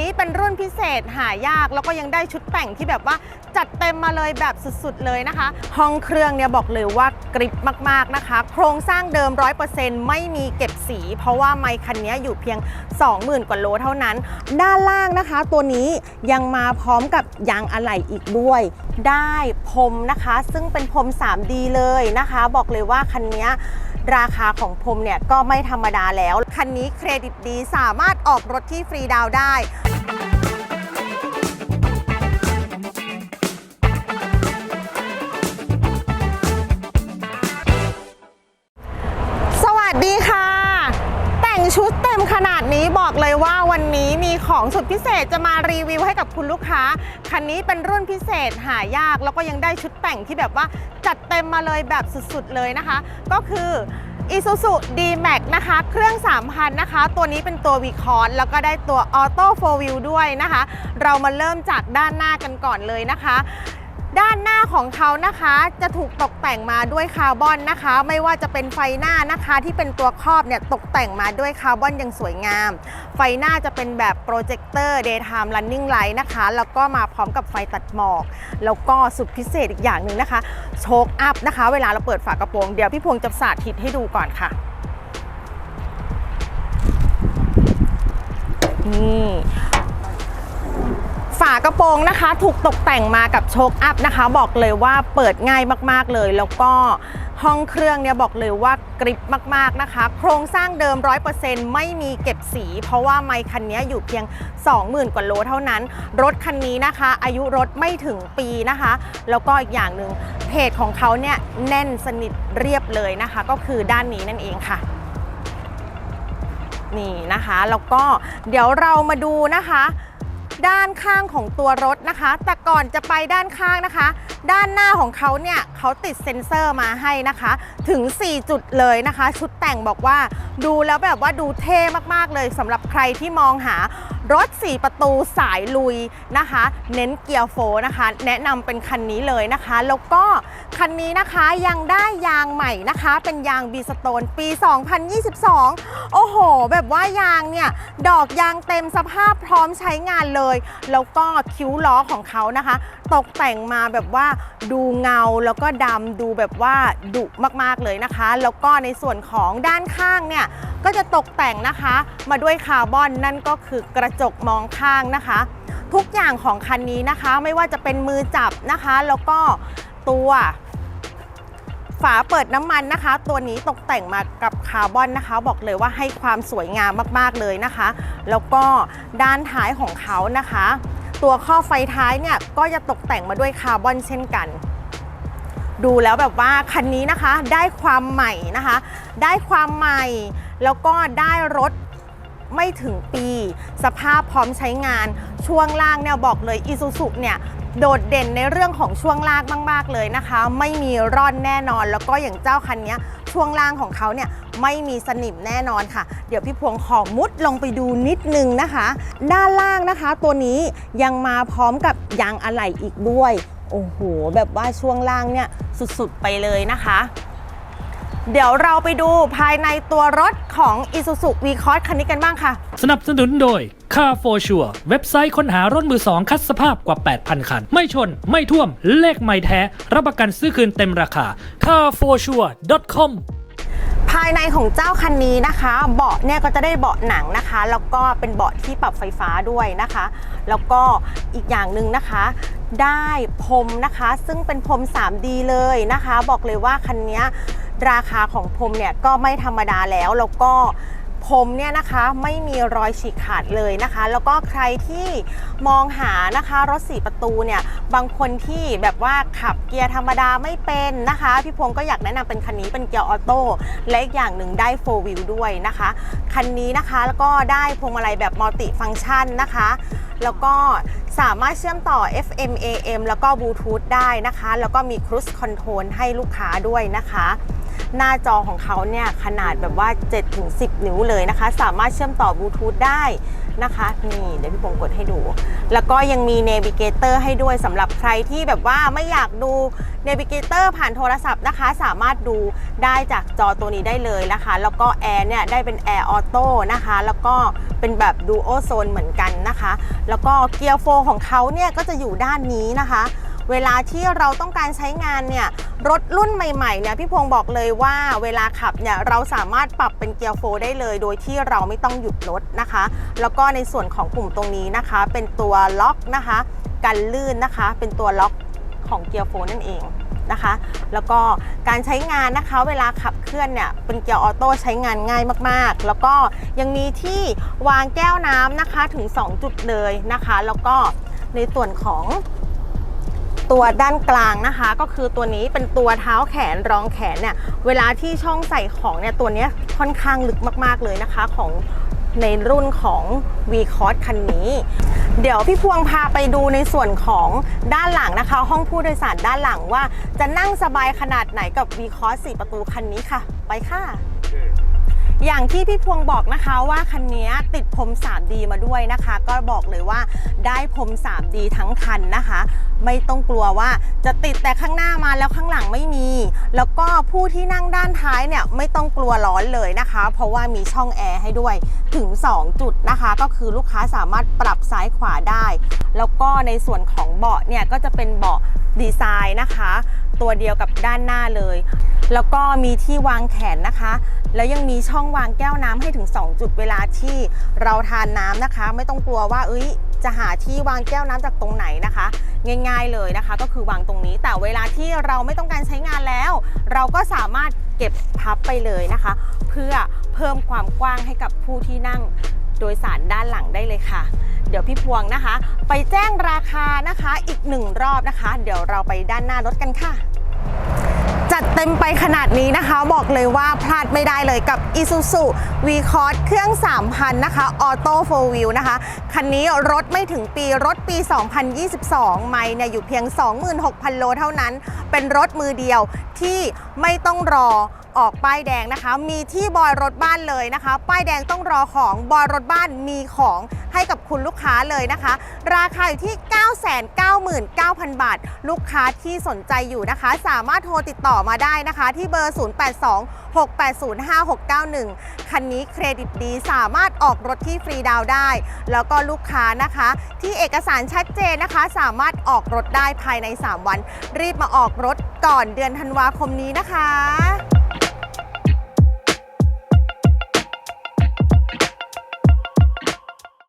นี้เป็นรุ่นพิเศษหายาก แล้วก็ยังได้ชุดแต่งที่แบบว่าจัดเต็มมาเลยแบบสุดๆเลยนะคะ ห้องเครื่องเนี่ยบอกเลยว่ากริบมากๆนะคะ โครงสร้างเดิม 100%ไม่มีเก็บสี เพราะว่าไมค์คันนี้อยู่เพียง 20,000 กว่าโลเท่านั้น ด้านล่างนะคะ ตัวนี้ยังมาพร้อมกับยางอะไหล่อีกด้วย ได้พรมนะคะ ซึ่งเป็นพรม 3D เลยนะคะ บอกเลยว่าคันนี้ราคาของพรมเนี่ยก็ไม่ธรรมดาแล้ว คันนี้เครดิตดีสามารถออกรถที่ฟรีดาวได้ สวัสดีค่ะ แต่งชุดเต็มขนาดนี้บอกเลยว่าวันนี้มีของสุดพิเศษจะมารีวิวให้กับคุณลูกค้า คันนี้เป็นรุ่นพิเศษหายากแล้วก็ยังได้ชุดแต่งที่แบบว่าจัดเต็มมาเลยแบบสุดๆเลยนะคะ ก็คือ Isuzu D-Max นะคะ เครื่อง 3,000 นะคะ ตัวนี้เป็นตัว v ีคอนแล้วก็ได้ตัว Auto 4 Wheel ด้วยนะคะ เรามาเริ่มจากด้านหน้ากันก่อนเลยนะคะ ด้านหน้าของเขานะคะจะถูกตกแต่งมาด้วยคาร์บอนนะคะ ไม่ว่าจะเป็นไฟหน้านะคะที่เป็นตัวครอบเนี่ยตกแต่งมาด้วยคาร์บอนอย่างสวยงาม ไฟหน้าจะเป็นแบบโปรเจคเตอร์ daytime running light นะคะ แล้วก็มาพร้อมกับไฟตัดหมอก แล้วก็สุดพิเศษอีกอย่างหนึ่งนะคะโชคอัพนะคะ เวลาเราเปิดฝากระโปรงเดี๋ยวพี่พวงจะสาธิตให้ดูก่อนค่ะนี่ากระโปรงนะคะ ถูกตกแต่งมากับโชคอัพนะคะ บอกเลยว่าเปิดง่ายมากๆเลย แล้วก็ห้องเครื่องเนี่ยบอกเลยว่ากริบมากๆนะคะ โครงสร้างเดิม 100%ไม่มีเก็บสี เพราะว่าไมค์คันนี้อยู่เพียง 20,000 กว่าโลเท่านั้น รถคันนี้นะคะ อายุรถไม่ถึงปีนะคะ แล้วก็อีกอย่างหนึ่งเพจของเขาเนี่ยแน่นสนิทเรียบเลยนะคะ ก็คือด้านนี้นั่นเองค่ะนี่นะคะ แล้วก็เดี๋ยวเรามาดูนะคะ ด้านข้างของตัวรถนะคะ แต่ก่อนจะไปด้านข้างนะคะ ด้านหน้าของเขาเนี่ยเขาติดเซ็นเซอร์มาให้นะคะ ถึง 4 จุดเลยนะคะ ชุดแต่งบอกว่าดูแล้วแบบว่าดูเท่มากๆเลยสำหรับใครที่มองหา รถ 4 ประตูสายลุยนะคะ เน้นเกียร์โฟร์นะคะ แนะนำเป็นคันนี้เลยนะคะ แล้วก็คันนี้นะคะยังได้ยางใหม่นะคะ เป็นยางบีสโตนปี 2022 โอ้โห แบบว่ายางเนี่ย ดอกยางเต็มสภาพพร้อมใช้งานเลย แล้วก็คิ้วล้อของเขานะคะ ตกแต่งมาแบบว่าดูเงาแล้วก็ดำดูแบบว่าดุมากๆเลยนะคะ แล้วก็ในส่วนของด้านข้างเนี่ยก็จะตกแต่งนะคะมาด้วยคาร์บอนนั่นก็คือกระจกมองข้างนะคะ ทุกอย่างของคันนี้นะคะ ไม่ว่าจะเป็นมือจับนะคะ แล้วก็ตัวฝาเปิดน้ำมันนะคะ ตัวนี้ตกแต่งมากับคาร์บอนนะคะ บอกเลยว่าให้ความสวยงามมากๆเลยนะคะ แล้วก็ด้านท้ายของเขานะคะ ตัวข้อไฟท้ายเนี่ยก็จะตกแต่งมาด้วยคาร์บอนเช่นกัน ดูแล้วแบบว่าคันนี้นะคะได้ความใหม่นะคะ ได้ความใหม่ แล้วก็ได้รถไม่ถึงปี สภาพพร้อมใช้งานช่วงล่างเนี่ยบอกเลยอีซูซุเนี่ย โดดเด่นในเรื่องของช่วงล่างมาก ๆ เลยนะคะ ไม่มีร่อนแน่นอน แล้วก็อย่างเจ้าคันนี้ช่วงล่างของเขาเนี่ยไม่มีสนิมแน่นอนค่ะ เดี๋ยวพี่พวงขอมุดลงไปดูนิดนึงนะคะ ด้านล่างนะคะ ตัวนี้ยังมาพร้อมกับยางอะไหล่อีกด้วย โอ้โห แบบว่าช่วงล่างเนี่ยสุด ๆ ไปเลยนะคะ เดี๋ยวเราไปดูภายในตัวรถของ Isuzu V-Cross คันนี้กันบ้างค่ะ สนับสนุนโดย Car for Sure เว็บไซต์ค้นหารถมือสองคัดสภาพกว่า 8,000 คัน ไม่ชน ไม่ท่วม เลขไม่แท้ รับประกันซื้อคืนเต็มราคา carforsure.com ภายในของเจ้าคันนี้นะคะ เบาะเนี่ยก็จะได้เบาะหนังนะคะ แล้วก็เป็นเบาะที่ปรับไฟฟ้าด้วยนะคะ แล้วก็อีกอย่างหนึ่งนะคะ ได้พรมนะคะ ซึ่งเป็นพรม 3D เลยนะคะ บอกเลยว่าคันนี้ ราคาของพรมเนี่ยก็ไม่ธรรมดาแล้วแล้วก็พรมเนี่ยนะคะไม่มีรอยฉีกขาดเลยนะคะ แล้วก็ใครที่มองหานะคะรถ4ประตูเนี่ยบางคนที่แบบว่าขับเกียร์ธรรมดาไม่เป็นนะคะ พี่พงศ์ก็อยากแนะนำเป็นคันนี้เป็นเกียร์ออโต้และอีกอย่างหนึ่งได้4 wheel ด้วยนะคะ คันนี้นะคะแล้วก็ได้พวงมาลัยแบบมัลติฟังก์ชันนะคะ แล้วก็สามารถเชื่อมต่อ FM AM แล้วก็บลูทูธได้นะคะ แล้วก็มี Cruise Control ให้ลูกค้าด้วยนะคะ หน้าจอของเขาเนี่ยขนาดแบบว่า 7-10 นิ้วเลยนะคะ สามารถเชื่อมต่อบลูทูธได้นะคะนี่เดี๋ยวพี่พงศ์กดให้ดู แล้วก็ยังมีเนวิเกเตอร์ให้ด้วยสำหรับใครที่แบบว่าไม่อยากดูเนวิเกเตอร์ผ่านโทรศัพท์นะคะ สามารถดูได้จากจอตัวนี้ได้เลยนะคะ แล้วก็แอร์เนี่ยได้เป็นแอร์ออโต้นะคะ แล้วก็เป็นแบบดูโอโซนเหมือนกันนะคะ แล้วก็เกียร์โฟของเขาเนี่ยก็จะอยู่ด้านนี้นะคะ เวลาที่เราต้องการใช้งานเนี่ยรถรุ่นใหม่ๆเนี่ยพี่พงศ์บอกเลยว่าเวลาขับเนี่ยเราสามารถปรับเป็นเกียร์โฟได้เลย โดยที่เราไม่ต้องหยุดรถนะคะ แล้วก็ในส่วนของปุ่มตรงนี้นะคะ เป็นตัวล็อกนะคะ กันลื่นนะคะ เป็นตัวล็อกของเกียร์โฟนั่นเองนะคะ แล้วก็การใช้งานนะคะ เวลาขับเคลื่อนเนี่ยเป็นเกียร์ออโต้ใช้งานง่ายมากๆ แล้วก็ยังมีที่วางแก้วน้ำนะคะถึง 2 จุดเลยนะคะ แล้วก็ในส่วนของ ตัวด้านกลางนะคะ ก็คือตัวนี้เป็นตัวเท้าแขนรองแขนเนี่ยเวลาที่ช่องใส่ของเนี่ยตัวนี้ค่อนข้างลึกมากๆเลยนะคะของในรุ่นของ v c o s คันนี้ เดี๋ยวพี่พวงพาไปดูในส่วนของด้านหลังนะคะ ห้องผู้โดยสารด้านหลังว่าจะนั่งสบายขนาดไหนกับ v c o s 4 ประตูคันนี้ค่ะ ไปค่ะ อย่างที่พี่พวงบอกนะคะว่าคันนี้ติดพรม 3D มาด้วยนะคะ ก็บอกเลยว่าได้พรม 3D ทั้งคันนะคะ ไม่ต้องกลัวว่าจะติดแต่ข้างหน้ามาแล้วข้างหลังไม่มี แล้วก็ผู้ที่นั่งด้านท้ายเนี่ยไม่ต้องกลัวร้อนเลยนะคะ เพราะว่ามีช่องแอร์ให้ด้วยถึง 2 จุดนะคะ ก็คือลูกค้าสามารถปรับซ้ายขวาได้ แล้วก็ในส่วนของเบาะเนี่ยก็จะเป็นเบาะดีไซน์นะคะ ตัวเดียวกับด้านหน้าเลย แล้วก็มีที่วางแขนนะคะ แล้วยังมีช่องวางแก้วน้ำให้ถึง 2 จุดเวลาที่เราทานน้ำนะคะ ไม่ต้องกลัวว่าเอ้ย จะหาที่วางแก้วน้ำจากตรงไหนนะคะ ง่าย ๆเลยนะคะ ก็คือวางตรงนี้ แต่เวลาที่เราไม่ต้องการใช้งานแล้ว เราก็สามารถเก็บพับไปเลยนะคะ เพื่อเพิ่มความกว้างให้กับผู้ที่นั่งโดยสารด้านหลังได้เลยค่ะ เดี๋ยวพี่พวงนะคะ ไปแจ้งราคานะคะอีกหนึ่งรอบนะคะ เดี๋ยวเราไปด้านหน้ารถกันค่ะ จัดเต็มไปขนาดนี้นะคะ บอกเลยว่าพลาดไม่ได้เลยกับ Isuzu v c o s เครื่อง 3,000 นะคะ Auto 4 Wheel นะคะ คันนี้รถไม่ถึงปีรถปี 2022 ไม่เนี่ยอยู่เพียง 26,000 โลเท่านั้น เป็นรถมือเดียวที่ไม่ต้องรอ ออกป้ายแดงนะคะ มีที่บอยรถบ้านเลยนะคะ ป้ายแดงต้องรอของบอยรถบ้านมีของให้กับคุณลูกค้าเลยนะคะ ราคาอยู่ที่ 999,000 บาท ลูกค้าที่สนใจอยู่นะคะ สามารถโทรติดต่อมาได้นะคะ ที่เบอร์ 082 680 5691 คันนี้เครดิตดีสามารถออกรถที่ฟรีดาวได้ แล้วก็ลูกค้านะคะ ที่เอกสารชัดเจนนะคะ สามารถออกรถได้ภายใน 3 วัน รีบมาออกรถก่อนเดือนธันวาคมนี้นะคะ